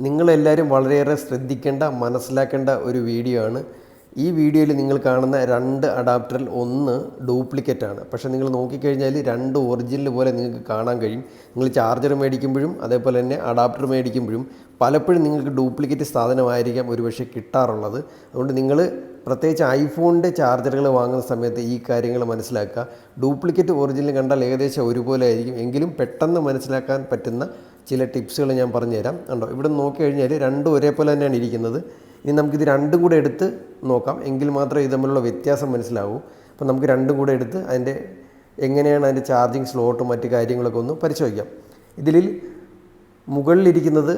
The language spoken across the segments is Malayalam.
നിങ്ങളെല്ലാവരും വളരെയേറെ ശ്രദ്ധിക്കേണ്ട മനസ്സിലാക്കേണ്ട ഒരു വീഡിയോ ആണ്. ഈ വീഡിയോയിൽ നിങ്ങൾ കാണുന്ന രണ്ട് അഡാപ്റ്ററിൽ ഒന്ന് ഡ്യൂപ്ലിക്കേറ്റ് ആണ്. പക്ഷേ നിങ്ങൾ നോക്കിക്കഴിഞ്ഞാൽ രണ്ട് ഒറിജിനൽ പോലെ നിങ്ങൾക്ക് കാണാൻ കഴിയും. നിങ്ങൾ ചാർജർ മേടിക്കുമ്പോഴും അതേപോലെ തന്നെ അഡാപ്റ്റർ മേടിക്കുമ്പോഴും പലപ്പോഴും നിങ്ങൾക്ക് ഡ്യൂപ്ലിക്കേറ്റ് സാധനമായിരിക്കാം ഒരുപക്ഷെ കിട്ടാറുള്ളത്. അതുകൊണ്ട് നിങ്ങൾ പ്രത്യേകിച്ച് ഐഫോണിന്റെ ചാർജറുകൾ വാങ്ങുന്ന സമയത്ത് ഈ കാര്യങ്ങൾ മനസ്സിലാക്കുക. ഡ്യൂപ്ലിക്കേറ്റ് ഒറിജിനൽ കണ്ടാൽ ഏകദേശം ഒരുപോലെ ആയിരിക്കും. എങ്കിലും പെട്ടെന്ന് മനസ്സിലാക്കാൻ പറ്റുന്ന ചില ടിപ്സുകൾ ഞാൻ പറഞ്ഞുതരാം. കണ്ടോ ഇവിടെ നോക്കി കഴിഞ്ഞാൽ രണ്ടും ഒരേപോലെ തന്നെയാണ് ഇരിക്കുന്നത്. ഇനി നമുക്കിത് രണ്ടും കൂടെ എടുത്ത് നോക്കാം. എങ്കിൽ മാത്രമേ ഇത് തമ്മിലുള്ള വ്യത്യാസം മനസ്സിലാവൂ. അപ്പോൾ നമുക്ക് രണ്ടും കൂടെ എടുത്ത് അതിന്റെ എങ്ങനെയാണ് അതിന്റെ ചാർജിങ് സ്ലോട്ടും മറ്റു കാര്യങ്ങളൊക്കെ ഒന്ന് പരിശോധിക്കാം. ഇതിൽ മുകളിലിരിക്കുന്നത്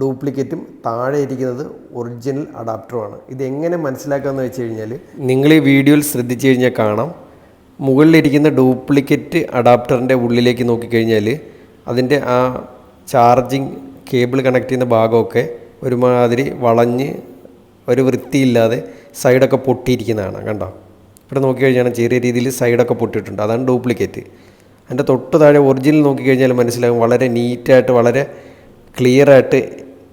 ഡ്യൂപ്ലിക്കേറ്റും താഴെ ഇരിക്കുന്നത് ഒറിജിനൽ അഡാപ്റ്ററുമാണ്. ഇത് എങ്ങനെ മനസ്സിലാക്കാമെന്ന് വെച്ച് കഴിഞ്ഞാൽ നിങ്ങൾ ഈ വീഡിയോയിൽ ശ്രദ്ധിച്ചു കഴിഞ്ഞാൽ കാണാം. മുകളിലിരിക്കുന്ന ഡ്യൂപ്ലിക്കേറ്റ് അഡാപ്റ്ററിന്റെ ഉള്ളിലേക്ക് നോക്കിക്കഴിഞ്ഞാൽ അതിന്റെ ആ ചാർജിങ് കേബിൾ കണക്ട് ചെയ്യുന്ന ഭാഗമൊക്കെ ഒരുമാതിരി വളഞ്ഞ് ഒരു വൃത്തിയില്ലാതെ സൈഡൊക്കെ പൊട്ടിയിരിക്കുന്നതാണ് കണ്ടോ? ഇവിടെ നോക്കിക്കഴിഞ്ഞാൽ ചെറിയ രീതിയിൽ സൈഡൊക്കെ പൊട്ടിയിട്ടുണ്ട്. അതാണ് ഡ്യൂപ്ലിക്കേറ്റ്. അതിന്റെ തൊട്ട് താഴെ ഒറിജിനൽ നോക്കിക്കഴിഞ്ഞാൽ മനസ്സിലാകും വളരെ നീറ്റായിട്ട് വളരെ ക്ലിയർ ആയിട്ട്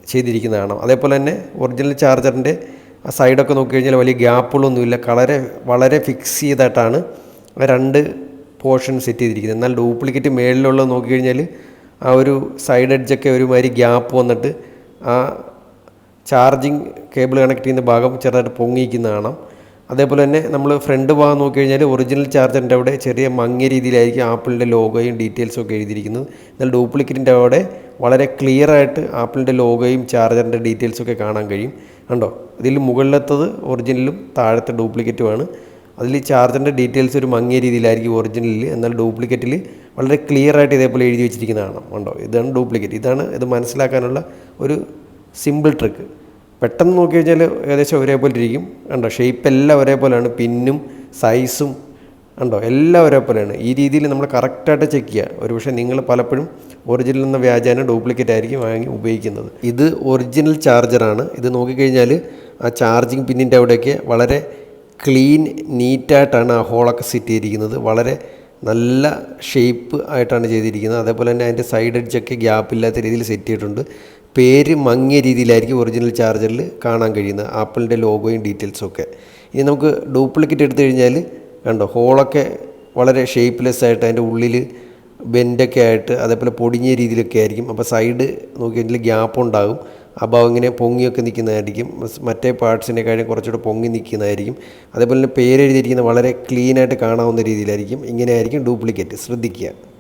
ചെയ്തിരിക്കുന്നതാണ്. അതേപോലെ തന്നെ ഒറിജിനൽ ചാർജറിന്റെ ആ സൈഡൊക്കെ നോക്കിക്കഴിഞ്ഞാൽ വലിയ ഗ്യാപ്പുകളൊന്നുമില്ല. വളരെ വളരെ ഫിക്സ് ചെയ്തിട്ടാണ് ആ രണ്ട് പോർഷൻ സെറ്റ് ചെയ്തിരിക്കുന്നത്. എന്നാൽ ഡ്യൂപ്ലിക്കേറ്റ് മേളിലുള്ളത് നോക്കിക്കഴിഞ്ഞാൽ ആ ഒരു സൈഡ് എഡ്ജൊക്കെ ഒരുമാതിരി ഗ്യാപ്പ് വന്നിട്ട് ആ ചാർജിങ് കേബിൾ കണക്ട് ചെയ്യുന്ന ഭാഗം ചെറുതായിട്ട് പൊങ്ങിയിരിക്കുന്ന കാണാം. അതേപോലെ തന്നെ നമ്മൾ ഫ്രണ്ട് ഭാഗം നോക്കി കഴിഞ്ഞാൽ ഒറിജിനൽ ചാർജറിന്റെ അവിടെ ചെറിയ മങ്ങിയ രീതിയിലായിരിക്കും ആപ്പിളിന്റെ ലോഗോയും ഡീറ്റെയിൽസും ഒക്കെ എഴുതിയിരിക്കുന്നത്. എന്നാൽ ഡ്യൂപ്ലിക്കേറ്റിന്റെ അവിടെ വളരെ ക്ലിയർ ആയിട്ട് ആപ്പിളിന്റെ ലോഗോയും ചാർജറിന്റെ ഡീറ്റെയിൽസും ഒക്കെ കാണാൻ കഴിയും. കണ്ടോ? ഇതിൽ മുകളിലത്തത് ഒറിജിനലും താഴത്തെ ഡ്യൂപ്ലിക്കേറ്റുമാണ് അതിൽ ചാർജറിന്റെ ഡീറ്റെയിൽസ് ഒരു മങ്ങിയ രീതിയിലായിരിക്കും ഒറിജിനലിൽ എന്നാൽ ഡ്യൂപ്ലിക്കേറ്റിൽ വളരെ ക്ലിയർ ആയിട്ട് ഇതേപോലെ എഴുതി വെച്ചിരിക്കുന്നതാണ്. ഉണ്ടോ ഇതാണ് ഡ്യൂപ്ലിക്കേറ്റ് ഇതാണ് ഇത് മനസ്സിലാക്കാനുള്ള ഒരു സിമ്പിൾ ട്രിക്ക് പെട്ടെന്ന് നോക്കി കഴിഞ്ഞാൽ ഏകദേശം ഒരേപോലെ ഇരിക്കും. ഉണ്ടോ ഷേപ്പ് എല്ലാം ഒരേപോലെയാണ്. പിന്നും സൈസും ഉണ്ടോ എല്ലാം ഒരേപോലെയാണ്. ഈ രീതിയിൽ നമ്മൾ കറക്റ്റായിട്ട് ചെക്ക് ചെയ്യുക. ഒരുപക്ഷെ നിങ്ങൾ പലപ്പോഴും ഒറിജിനൽ എന്ന വ്യാജാനം ഡ്യൂപ്ലിക്കേറ്റ് ആയിരിക്കും വാങ്ങി ഉപയോഗിക്കുന്നത്. ഇത് ഒറിജിനൽ ചാർജറാണ് ഇത് നോക്കിക്കഴിഞ്ഞാൽ ആ ചാർജിങ് പിന്നിന്റെ അവിടെയൊക്കെ വളരെ ക്ലീൻ നീറ്റായിട്ടാണ് ആ ഹോളൊക്കെ സെറ്റ് ചെയ്തിരിക്കുന്നത്. വളരെ നല്ല ഷേപ്പ് ആയിട്ടാണ് ചെയ്തിരിക്കുന്നത്. അതേപോലെ തന്നെ അതിന്റെ സൈഡ് എഡ്ജൊക്കെ ഗ്യാപ്പ് ഇല്ലാത്ത രീതിയിൽ സെറ്റ് ചെയ്തിട്ടുണ്ട്. പേര് മങ്ങിയ രീതിയിലായിരിക്കും ഒറിജിനൽ ചാർജറിൽ കാണാൻ കഴിയുന്നത്. ആപ്പിളിന്റെ ലോഗോയും ഡീറ്റെയിൽസും ഒക്കെ. ഇനി നമുക്ക് ഡ്യൂപ്ലിക്കേറ്റ് എടുത്തു കഴിഞ്ഞാൽ കണ്ടോ ഹോളൊക്കെ വളരെ ഷേപ്പ്ലെസ് ആയിട്ട് അതിന്റെ ഉള്ളിൽ ബെൻഡൊക്കെ ആയിട്ട് അതേപോലെ പൊടിഞ്ഞ രീതിയിലൊക്കെ ആയിരിക്കും. അപ്പോൾ സൈഡ് നോക്കി ഗ്യാപ്പ് ഉണ്ടാകും. ആ ഭാഗം ഇങ്ങനെ പൊങ്ങിയൊക്കെ നിൽക്കുന്നതായിരിക്കും. മറ്റേ പാർട്സിനെക്കാളും കുറച്ചുകൂടെ പൊങ്ങി നിൽക്കുന്നതായിരിക്കും. അതേപോലെ തന്നെ പേര് എഴുതിയിരിക്കുന്നത് വളരെ ക്ലീനായിട്ട് കാണാവുന്ന രീതിയിലായിരിക്കും. ഇങ്ങനെയായിരിക്കും ഡ്യൂപ്ലിക്കേറ്റ്. ശ്രദ്ധിക്കുക.